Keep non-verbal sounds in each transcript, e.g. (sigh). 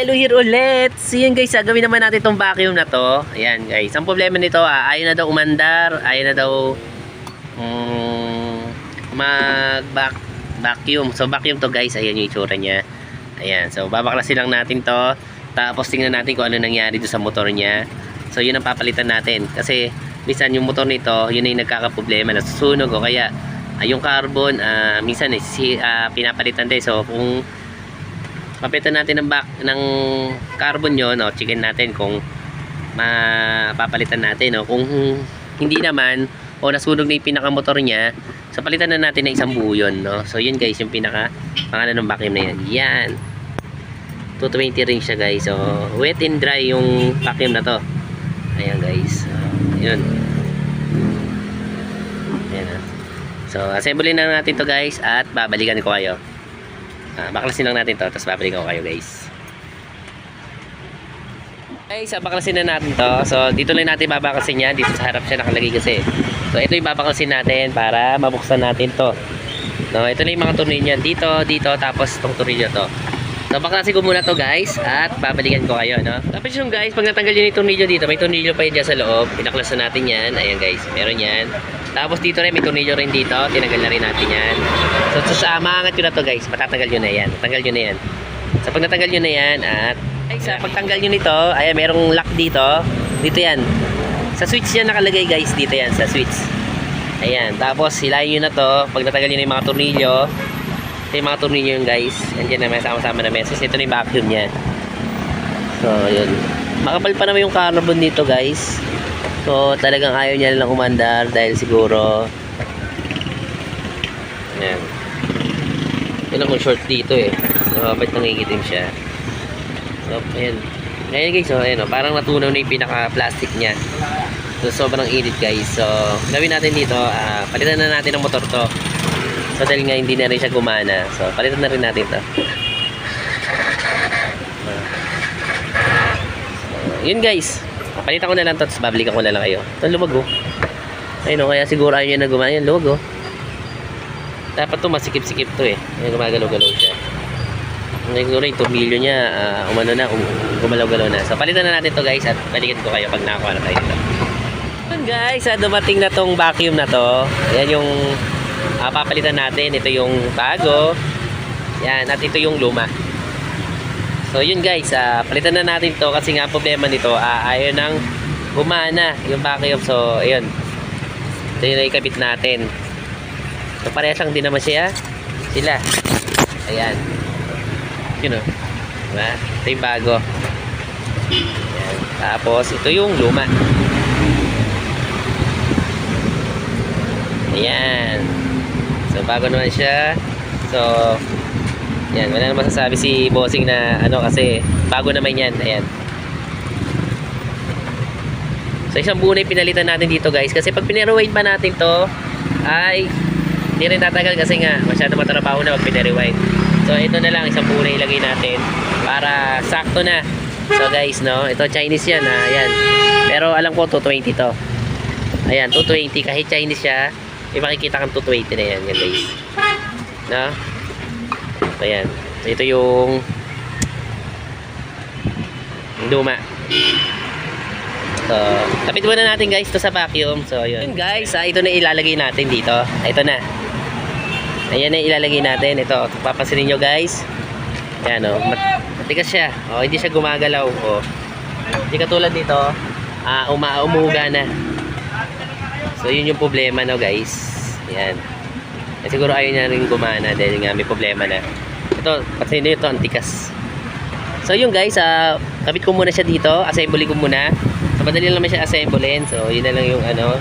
Yellow here ulit. So yun guys, ah, gawin naman natin tong vacuum na to. Ayan guys. Ang problema nito, ah, ayaw na daw umandar. Ayaw na daw mm, mag -vac vacuum. So vacuum to guys. Ayan yung itsura niya. Ayan. So babaklasin lang natin to. Tapos tingnan natin kung ano nangyari doon sa motor niya. So yun ang papalitan natin. Kasi minsan yung motor nito, yun ay nagkakaproblema. Nasusunog o kaya ah, yung carbon, ah, minsan eh, si, ah, pinapalitan din. So kung papitan natin ng back ng carbon nyo, no, chicken natin kung mapapalitan natin, no. Kung hindi naman, o nasunog na yung pinakamotor niya, so palitan na natin ng isang buo yun, no. So yun guys, yung pinaka pangalan ng vacuum na yan. Yan. 220 rin siya guys. So wet and dry yung vacuum na to. Ayan guys. Yun. Ayan ah. So assembly na natin to guys at babalikan ko kayo. Ah, baklasin lang natin to, tapos babalikan ko kayo guys. Guys, ah, baklasin na natin to. So, dito lang natin babaklasin yan. Dito sa harap siya nakalagay kasi. So, ito yung babaklasin natin para mabuksan natin to. No, ito na yung mga tornilyo yan. Dito, dito, tapos itong tornilyo to. So, baklasin ko muna to guys at babalikan ko kayo, no? Tapos yung guys, pag natanggal yun yung tornilyo dito, may tornilyo pa yun dyan sa loob. Pinaklasan natin yan. Ayan guys, meron yan. Tapos dito rin, may tornilyo rin dito. Tinanggal na rin natin yan. So, so sa maangat yun na to guys. Matatanggal yun na yan. Tanggal yun na yan. So, pag natanggal yun na yan at ay, sa pagtanggal nyo nito, ayan, merong lock dito. Dito yan. Sa switch yan nakalagay guys. Dito yan, sa switch. Ayan. Tapos, hilahin nyo na to. Pag natanggal nyo na yung mga tornilyo, ito yung mga tornilyo yun guys. Andiyan na may sama-sama na message. Ito na yung vacuum niya. So, yun. Makapal pa naman yung carbon dito guys. So, talagang ayaw niya lang umandar dahil siguro Ayan. Yun lang kung short dito eh. So, ba't nangigitim siya? So, ayan. Ayan guys, so, ayan, oh, parang natunaw na yung pinaka-plastic niya. So, sobrang init guys. So, gawin natin dito, ah, palitan na natin ang motor to. So, dahil nga hindi na rin siya gumana. So, palitan na rin natin to. (laughs) So, yun guys. Palitan ko na lang to, tapos babalikan ko na lang kayo. Ito, lumag oh. Ayun oh, kaya siguro ayaw niya na gumana. Yan, lumag oh. Dapat to masikip-sikip to eh. Ayan, gumagalaw-galaw siya. Siguro yung tornilyo niya, ah, umano na, um, gumalaw-galaw na. So, palitan na natin to guys at balikan ko kayo pag nakakuha na tayo dito. Yun guys, ah, dumating na tong vacuum na to. Yan yung ah, papalitan natin. Ito yung bago. Yan, at ito yung luma. So yun guys, ah, palitan na natin to kasi nga problema nito, ah, ayaw nang gumana yung vacuum. So, ayun. Ito yung ikabit natin. So, parehas lang din naman siya. Sila. Ayan. Yun o. Diba? Ito yung bago. Ayan. Tapos, ito yung luma. Ayan. So, bago naman siya. So, yan. Wala naman masasabi si bossing na ano kasi bago naman yan. Ayan. So, isang buo na pinalitan natin dito guys. Kasi pag pinerewind pa natin to, ay hindi rin tatagal kasi nga masyado matrabaho na pag pinerewind. So, ito na lang. Isang buo na ilagay natin para sakto na. So, guys, no? Ito Chinese yan, ha? Ayan. Pero alam ko, 220 to. Ayan, 220. Kahit Chinese siya, may kang 220 na yan guys. No? Ayan. Ito yung luma. So, tapit muna natin guys to sa vacuum. So, yun. Yun guys, ah, ito na ilalagay natin dito. Ito na. Ayan na ilalagay natin. Ito, papansinin nyo guys. Ayan o. Mat matigas siya. O, hindi siya gumagalaw. O. Hindi katulad dito. Ah, uma umuga na. So, yun yung problema no guys. Ayan. Eh, siguro ayaw niya rin gumana dahil nga may problema na. Ito, pansinin nyo ito, antikas. So yun guys, ah kabit ko muna siya dito, assembly ko muna. So madali lang naman siya assemblein. So yun na lang yung ano.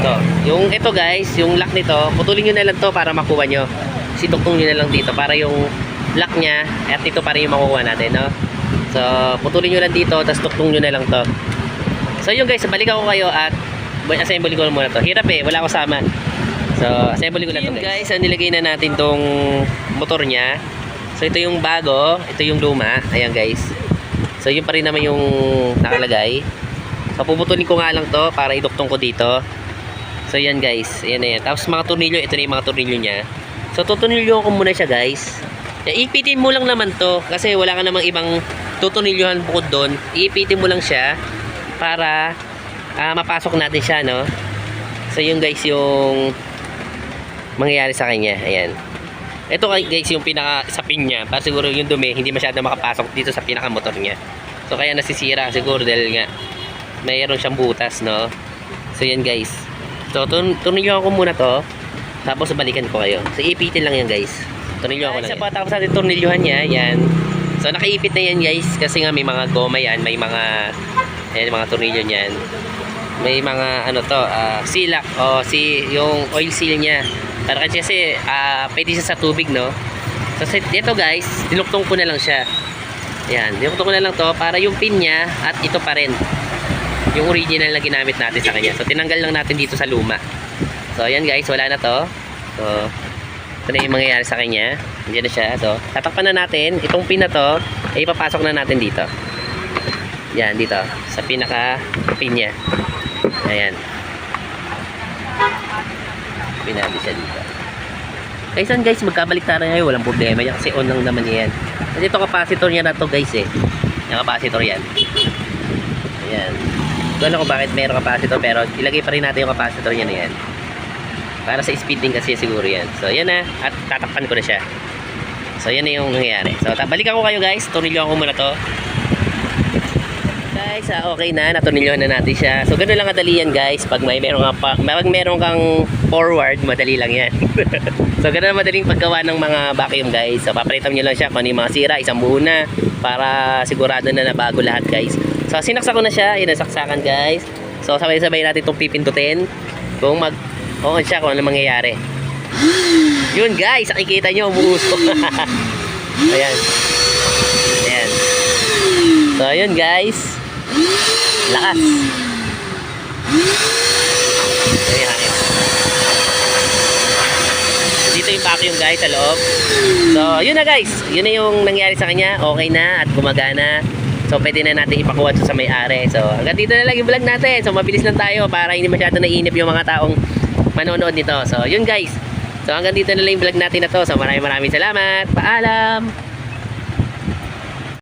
Ito. Yung ito guys, yung lock nito, putulin niyo na lang to para makuha nyo. Situktong niyo na lang dito para yung lock niya at ito para yung makuha natin, no? So putulin niyo lang dito, tapos tuktong niyo na lang to. So yun guys, balikan ko kayo at assembly ko muna to. Hirap eh, wala akong sama. So assembly ko lang to guys. Ang nilagay na natin tong motor niya. So ito yung bago, ito yung luma. Ayan guys. So yun pa rin naman yung nakalagay. So puputulin ko nga lang to para iduktong ko dito. So yan guys, ayan na yan. Tapos mga tornilyo, ito na yung mga tornilyo niya. So tutunilyo ko muna siya guys. Yeah, ipitin mo lang naman to kasi wala ka namang ibang tutunilyohan bukod doon. Ipitin mo lang siya para ah, mapasok natin siya, no? So, yun guys yung mangyayari sa kanya. Ayan. Ito kay- guys yung pinaka sa pin niya. Para siguro yung dumi hindi masyado makapasok dito sa pinaka motor niya. So, kaya nasisira siguro dahil nga mayroon siyang butas, no? So, yan guys. So, tun tunilyohan ko muna to. Tapos, balikan ko kayo. So, ipitin lang yan guys. Tornilyo ako lang. Sa patapos natin tornilyohan niya, yan. So nakaipit na yan guys kasi nga may mga goma yan, may mga ayan, mga tornilyo niyan. May mga ano to, ah, silak o si yung oil seal niya. Para kasi kasi ah, pwede siya sa tubig, no? So dito guys, dinuktong ko na lang siya. Yan, dinuktong ko na lang to para yung pin niya at ito pa rin. Yung original na ginamit natin sa kanya. So tinanggal lang natin dito sa luma. So ayan guys, wala na to. So ito na yung mangyayari sa kanya. Nandiyan na siya. So, tatakpan na natin. Itong pin na to, ay ipapasok na natin dito. Yan, dito. Sa pinaka pin niya. Ayan. Pin natin siya dito. Guys, yan guys, magkabalik tayo ngayon. Walang problema yan kasi on lang naman yan. At ito capacitor niya na to guys eh. Yung capacitor yan. Ayan. Doon ako bakit mayroong capacitor pero ilagay pa rin natin yung capacitor niya na yan. Para sa speed din kasi siguro yan. So, yan na. At tatakpan ko na siya. So, yan na yung nangyayari. So, balikan ko kayo guys. Tunilyohan ko muna to. Guys, ah, okay na. Natunilyohan na natin siya. So, ganun lang kadali yan guys. Pag may meron kang, pa, pag meron kang forward, madali lang yan. (laughs) so, lang madaling paggawa ng mga vacuum guys. So, papalitan nyo lang siya kung ano mga sira. Isang buo na. Para sigurado na na bago lahat guys. So, sinaksak ko na siya. Yan, nasaksakan guys. So, sabay-sabay natin itong pipindutin. Kung mag on siya kung ano mangyayari. (sighs) Yun guys, nakikita nyo, umuusok. (laughs) Ayan. Ayan. So, yun guys. Lakas. Ayan. Dito yung vacuum guys sa loob. So, yun na guys. Yun na yung nangyari sa kanya. Okay na at gumagana. So, pwede na natin ipakuha sa may-ari. So, hanggang dito na lang yung vlog natin. So, mabilis lang tayo para hindi masyado naiinip yung mga taong manonood nito. So, yun guys. So, hanggang dito na lang yung vlog natin na to. So, maraming maraming salamat. Paalam!